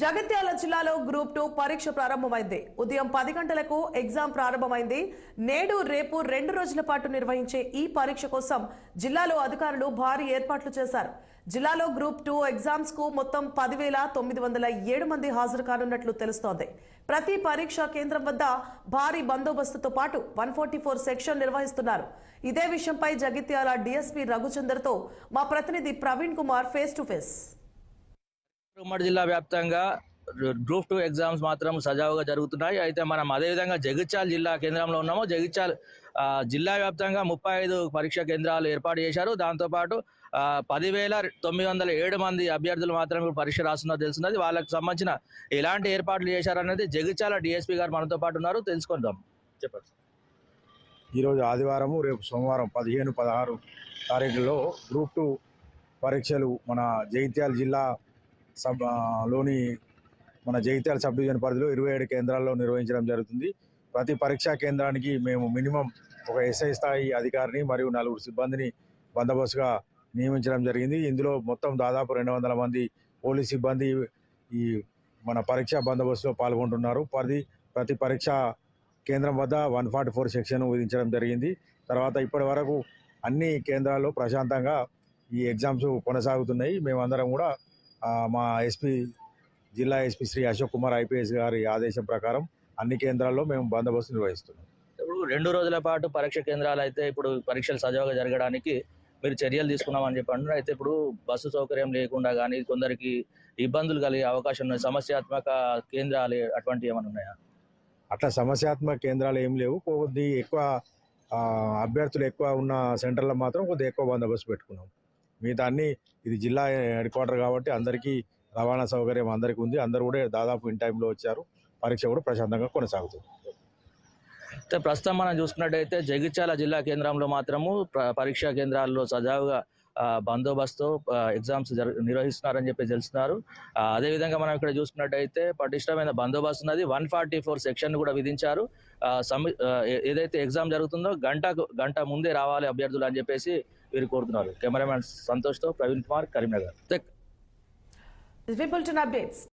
జగిత్యాల జిల్లాలో group two పరీక్ష ప్రారంభమైంది. ఉదయం పది గంటలకు ఎగ్జామ్ ప్రారంభమైంది. నేడు రేపు రెండు రోజుల పాటు నిర్వహించే ఈ పరీక్ష కోసం జిల్లాలో అధికారులు భారీ ఏర్పాట్లు చేశారు. జిల్లాలో గ్రూప్ టూ ఎగ్జామ్స్కు మొత్తం పదివేల తొమ్మిది వందల ఏడు మంది హాజరు కానున్నట్లు తెలుస్తోంది. ప్రతి పరీక్షా కేంద్రం వద్ద భారీ బందోబస్తుతో పాటు వన్ ఫోర్టీ ఫోర్ సెక్షన్ నిర్వహిస్తున్నారు. ఇదే విషయంపై జగిత్యాల డీఎస్పీ రఘుచందర్తో మా ప్రతినిధి Praveen Kumar face to face. ఉమ్మడి జిల్లా వ్యాప్తంగా గ్రూప్ టూ ఎగ్జామ్స్ మాత్రం సజావుగా జరుగుతున్నాయి. అయితే మనం అదేవిధంగా జగిత్యాల జిల్లా కేంద్రంలో ఉన్నాము. జగిత్యాల జిల్లా వ్యాప్తంగా ముప్పై ఐదు పరీక్షా కేంద్రాలు ఏర్పాటు చేశారు. దాంతోపాటు పదివేల తొమ్మిది వందల ఏడు మంది అభ్యర్థులు మాత్రమే పరీక్ష రాస్తున్నారు తెలుస్తున్నది. వాళ్ళకి సంబంధించిన ఎలాంటి ఏర్పాట్లు చేశారనేది జగిత్యాల డిఎస్పీ గారు మనతో పాటు ఉన్నారు. తెలుసుకుందాం. చెప్పండి. ఈరోజు ఆదివారము రేపు సోమవారం పదిహేను పదహారు తారీఖుల్లో గ్రూప్ టూ పరీక్షలు మన జగిత్యాల జిల్లా సబ్లోని మన జగిత్యాల సబ్ డివిజన్ పరిధిలో ఇరవై ఏడు కేంద్రాల్లో నిర్వహించడం జరుగుతుంది. ప్రతి పరీక్షా కేంద్రానికి మేము మినిమం ఒక ఎస్ఐ స్థాయి అధికారిని మరియు నలుగురు సిబ్బందిని బందోబస్తుగా నియమించడం జరిగింది. ఇందులో మొత్తం దాదాపు రెండు వందల మంది పోలీస్ సిబ్బంది ఈ మన పరీక్షా బందోబస్తులో పాల్గొంటున్నారు. ప్రతి ప్రతి పరీక్ష కేంద్రం వద్ద వన్ ఫార్టీ ఫోర్ సెక్షన్ విధించడం జరిగింది. తర్వాత ఇప్పటి వరకు అన్ని కేంద్రాల్లో ప్రశాంతంగా ఈ ఎగ్జామ్స్ కొనసాగుతున్నాయి. మేమందరం కూడా మా ఎస్పీ జిల్లా ఎస్పీ శ్రీ అశోక్ కుమార్ ఐపీఎస్ గారి ఆదేశం ప్రకారం అన్ని కేంద్రాల్లో మేము బందోబస్తు నిర్వహిస్తున్నాం. ఇప్పుడు రెండు రోజుల పాటు పరీక్ష కేంద్రాలు అయితే ఇప్పుడు పరీక్షలు సజావుగా జరగడానికి మీరు చర్యలు తీసుకున్నామని చెప్పి అంటున్నారు అయితే ఇప్పుడు బస్సు సౌకర్యం లేకుండా కానీ కొందరికి ఇబ్బందులు కలిగే అవకాశం ఉన్నాయి సమస్యాత్మక కేంద్రాలు అటువంటివి ఏమైనా ఉన్నాయా? అట్లా సమస్యాత్మక కేంద్రాలు ఏం లేవు. కొద్ది ఎక్కువ అభ్యర్థులు ఎక్కువ ఉన్న సెంటర్లో మాత్రం కొద్దిగా ఎక్కువ బందోబస్తు పెట్టుకున్నాం. మిగతా అన్ని ఇది జిల్లా హెడ్ క్వార్టర్ కాబట్టి అందరికీ రవాణా సౌకర్యం అందరికీ ఉంది. అందరూ కూడా దాదాపు ఇన్ టైంలో వచ్చారు. పరీక్ష కూడా ప్రశాంతంగా కొనసాగుతుంది. అయితే ప్రస్తుతం మనం చూసుకున్నట్టయితే జగిత్యాల జిల్లా కేంద్రంలో మాత్రము పరీక్షా కేంద్రాల్లో సజావుగా బందోబస్తు ఎగ్జామ్స్ జరు నిర్వహిస్తున్నారని చెప్పి తెలుస్తున్నారు. అదేవిధంగా మనం ఇక్కడ చూసుకున్నట్టయితే పటిష్టమైన బందోబస్తు ఉన్నది. వన్ ఫార్టీ ఫోర్ సెక్షన్ కూడా విధించారు. సమ్ ఏదైతే ఎగ్జామ్ జరుగుతుందో గంటకు గంట ముందే రావాలి అభ్యర్థులు అని చెప్పేసి వీరు కోరుతున్నారు cameraman సంతోష్తో Praveen Kumar Karimnagar tech is People to.